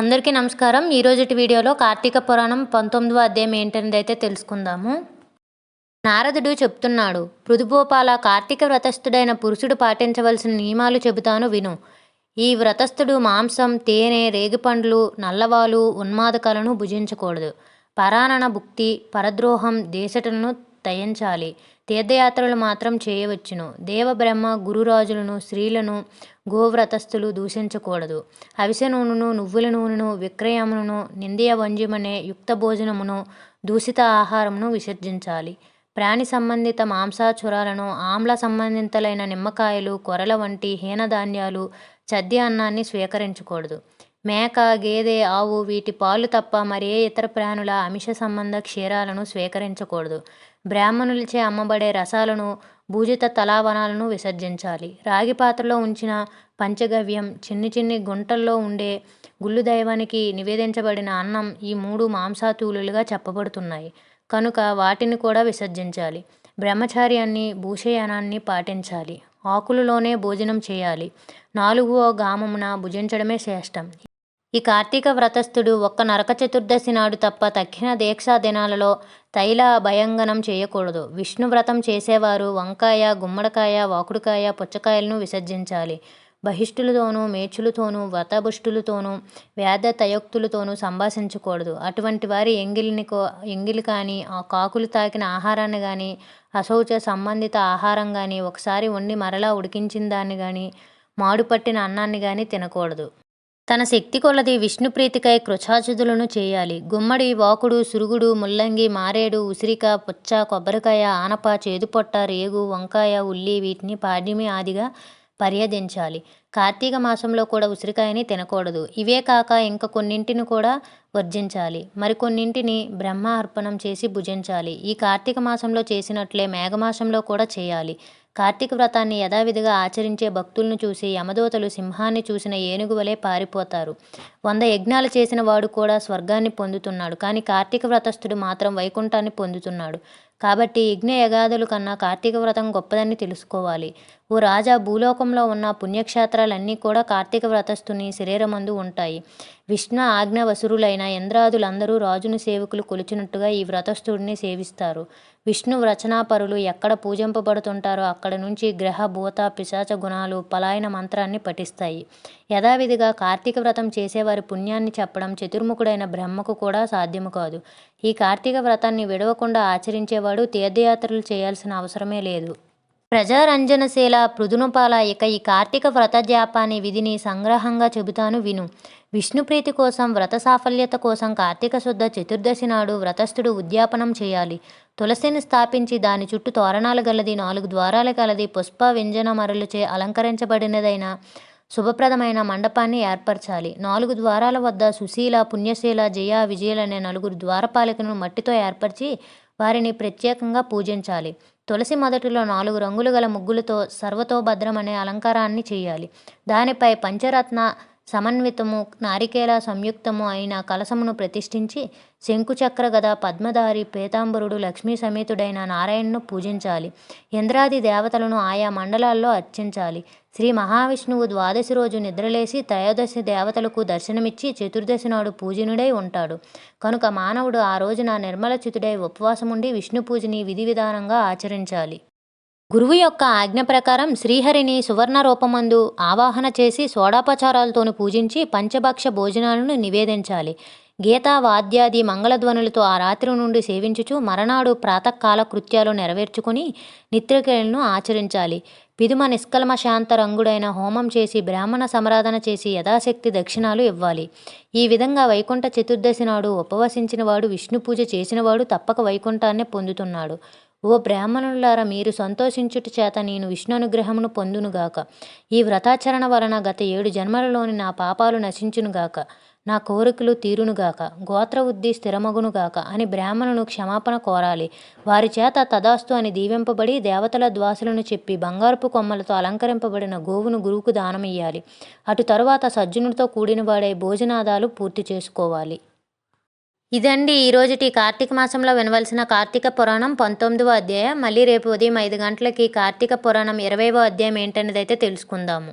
అందరికీ నమస్కారం. ఈరోజుటి వీడియోలో కార్తీక పురాణం పంతొమ్మిదవ అధ్యాయం ఏంటనేది అయితే తెలుసుకుందాము. నారదుడు చెప్తున్నాడు పృథుభూపాల కార్తీక వ్రతస్థుడైన పురుషుడు పాటించవలసిన నియమాలు చెబుతాను విను. ఈ వ్రతస్థుడు మాంసం తేనె రేగిపండ్లు నల్లవాలు ఉన్మాదకాలను భుజించకూడదు. పరాణన భుక్తి పరద్రోహం దేశటలను తయించాలి. తీర్థయాత్రలు మాత్రం చేయవచ్చును. దేవబ్రహ్మ గురురాజులను స్త్రీలను గోవ్రతస్థులు దూషించకూడదు. అవిసె నూనెను నువ్వుల నూనెను విక్రయమును నిందయ వంజ్యమనే యుక్త భోజనమును దూషిత ఆహారమును విసర్జించాలి. ప్రాణి సంబంధిత మాంసాచురాలను ఆమ్ల సంబంధితలైన నిమ్మకాయలు కొరల వంటి హీనధాన్యాలు చద్య అన్నాన్ని స్వీకరించకూడదు. మేక గేదె ఆవు వీటి పాలు తప్ప మరే ఇతర ప్రాణుల అమిష సంబంధ క్షీరాలను స్వీకరించకూడదు. బ్రాహ్మణులచే అమ్మబడే రసాలను భూజిత తలావనాలను విసర్జించాలి. రాగి పాత్రలో ఉంచిన పంచగవ్యం చిన్ని చిన్ని గుంటల్లో ఉండే గుళ్ళు దైవానికి నివేదించబడిన అన్నం ఈ మూడు మాంసాతూలులుగా చెప్పబడుతున్నాయి. కనుక వాటిని కూడా విసర్జించాలి. బ్రహ్మచార్యాన్ని భూషయానాన్ని పాటించాలి. ఆకులలోనే భోజనం చేయాలి. నాలుగో గామమున భుజించడమే శ్రేష్టం. ఈ కార్తీక వ్రతస్థుడు ఒక్క నరక చతుర్దశి నాడు తప్ప తక్కిన దీక్షా దినాలలో తైల భయంగనం చేయకూడదు. విష్ణు వ్రతం చేసేవారు వంకాయ గుమ్మడికాయ వాకుడుకాయ పుచ్చకాయలను విసర్జించాలి. బహిష్ఠులతోనూ మేచులతోనూ వ్రతభుష్టులతోనూ వేద తయోక్తులతోనూ సంభాషించకూడదు. అటువంటి వారి ఎంగిలిని కో ఎంగిలి కానీ ఆ కాకులు తాకిన ఆహారాన్ని కానీ అశౌచ సంబంధిత ఆహారం కానీ ఒకసారి వండి మరలా ఉడికించిన దాన్ని కానీ మాడుపట్టిన అన్నాన్ని కానీ తినకూడదు. తన శక్తి కొలది విష్ణుప్రీతికై కృచాచుదులను చేయాలి. గుమ్మడి వాకుడు సురుగుడు ముల్లంగి మారేడు ఉసిరిక పుచ్చ కొబ్బరికాయ ఆనప చేదుపొట్ట రేగు వంకాయ ఉల్లి వీటిని పాడ్యమి ఆదిగా పర్యదించాలి. కార్తీక మాసంలో కూడా ఉసిరికాయని తినకూడదు. ఇవే కాక ఇంకా కొన్నింటిని కూడా వర్జించాలి. మరికొన్నింటిని బ్రహ్మ అర్పణం చేసి భుజించాలి. ఈ కార్తీక మాసంలో చేసినట్లే మేఘమాసంలో కూడా చేయాలి. కార్తీక వ్రతాన్ని యథావిధిగా ఆచరించే భక్తులను చూసి యమదోతలు సింహాన్ని చూసిన ఏనుగు వలె పారిపోతారు. వంద యజ్ఞాలు చేసిన వాడు కూడా స్వర్గాన్ని పొందుతున్నాడు. కానీ కార్తీక వ్రతస్థుడు మాత్రం వైకుంఠాన్ని పొందుతున్నాడు. కాబట్టి యజ్ఞ యగాదుల కన్నా కార్తీక వ్రతం గొప్పదని తెలుసుకోవాలి. ఓ రాజా భూలోకంలో ఉన్న పుణ్యక్షేత్రాలన్నీ కూడా కార్తీక వ్రతస్థుని శరీరమందు ఉంటాయి. విష్ణు ఆజ్ఞ వసురులైన ఇంద్రాదులందరూ రాజుని సేవకులు కొలిచినట్టుగా ఈ వ్రతస్థుడిని సేవిస్తారు. విష్ణు రచనాపరులు ఎక్కడ పూజింపబడుతుంటారో అక్కడ నుంచి గ్రహ భూత పిశాచ గుణాలు పలాయన మంత్రాన్ని పఠిస్తాయి. యథావిధిగా కార్తీక వ్రతం చేసేవారి పుణ్యాన్ని చెప్పడం చతుర్ముఖుడైన బ్రహ్మకు కూడా సాధ్యము కాదు. ఈ కార్తీక వ్రతాన్ని విడవకుండా ఆచరించేవాడు తీర్థయాత్రలు చేయాల్సిన అవసరమే లేదు. ప్రజారంజనశీల పృదునుపాల ఇక ఈ కార్తీక వ్రత జాపాని విధిని సంగ్రహంగా చెబుతాను విను. విష్ణుప్రీతి కోసం వ్రత సాఫల్యత కోసం కార్తీక శుద్ధ చతుర్దశి నాడు వ్రతస్థుడు ఉద్యాపనం చేయాలి. తులసిని స్థాపించి దాని చుట్టూ తోరణాలు గలది నాలుగు ద్వారాలు గలది పుష్ప వ్యంజన మరలుచే అలంకరించబడినదైన శుభప్రదమైన మండపాన్ని ఏర్పరచాలి. నాలుగు ద్వారాల వద్ద సుశీల పుణ్యశీల జయ విజయలనే నలుగురు ద్వారపాలికను మట్టితో ఏర్పరిచి వారిని ప్రత్యేకంగా పూజించాలి. తులసి మొదటిలో నాలుగు రంగులు గల ముగ్గులతో సర్వతోభద్రం అనే అలంకారాన్ని చేయాలి. దానిపై పంచరత్న సమన్వితము నారికేల సంయుక్తము అయిన కలసమును ప్రతిష్ఠించి శంకుచక్ర గద పద్మధారి పేతాంబరుడు లక్ష్మీ సమేతుడైన నారాయణను పూజించాలి. ఇంద్రాది దేవతలను ఆయా మండలాల్లో అర్చించాలి. శ్రీ మహావిష్ణువు ద్వాదశి రోజు నిద్రలేసి త్రయోదశి దేవతలకు దర్శనమిచ్చి చతుర్దశి నాడు పూజనుడై ఉంటాడు. కనుక మానవుడు ఆ రోజున నిర్మలచితుడై ఉపవాసముండి విష్ణు పూజని విధి విధానంగా ఆచరించాలి. గురువు యొక్క ఆజ్ఞ ప్రకారం శ్రీహరిని సువర్ణ రూపమందు ఆవాహన చేసి సోడాపచారాలతోను పూజించి పంచభక్ష భోజనాలను నివేదించాలి. గీతా వాద్యాది మంగళధ్వనులతో ఆ రాత్రి నుండి సేవించుచు మరనాడు ప్రాతకాల కృత్యాలు నెరవేర్చుకుని నిత్రక్రియలను ఆచరించాలి. పిదుమ నిష్కల్మ శాంత రంగుడైన హోమం చేసి బ్రాహ్మణ సమరాధన చేసి యథాశక్తి దక్షిణాలు ఇవ్వాలి. ఈ విధంగా వైకుంఠ చతుర్దశి నాడు ఉపవసించిన వాడు విష్ణు పూజ చేసినవాడు తప్పక వైకుంఠాన్ని పొందుతున్నాడు. ఓ బ్రాహ్మణులారా మీరు సంతోషించుట చేత నేను విష్ణు అనుగ్రహమును పొందునుగాక. ఈ వ్రతాచరణ వలన గత ఏడు జన్మలలోని నా పాపాలు నశించునుగాక. నా కోరికలు తీరునుగాక గోత్ర ఉద్ధి స్థిరమగునుగాక అని బ్రాహ్మణును క్షమాపణ కోరాలి. వారి చేత తదాస్తు అని దీవింపబడి దేవతల ద్వాసులను చెప్పి బంగారపు కొమ్మలతో అలంకరింపబడిన గోవును గురువుకు దానమియ్యాలి. అటు తరువాత సజ్జనుడితో కూడినవాడే భోజనాదాలు పూర్తి చేసుకోవాలి. ఇదండి ఈరోజుటి కార్తీక మాసంలో వినవలసిన కార్తీక పురాణం పంతొమ్మిదవ అధ్యాయం. మళ్ళీ రేపు ఉదయం ఐదు గంటలకి కార్తీక పురాణం ఇరవైవ అధ్యాయం ఏంటనేది అయితే తెలుసుకుందాము.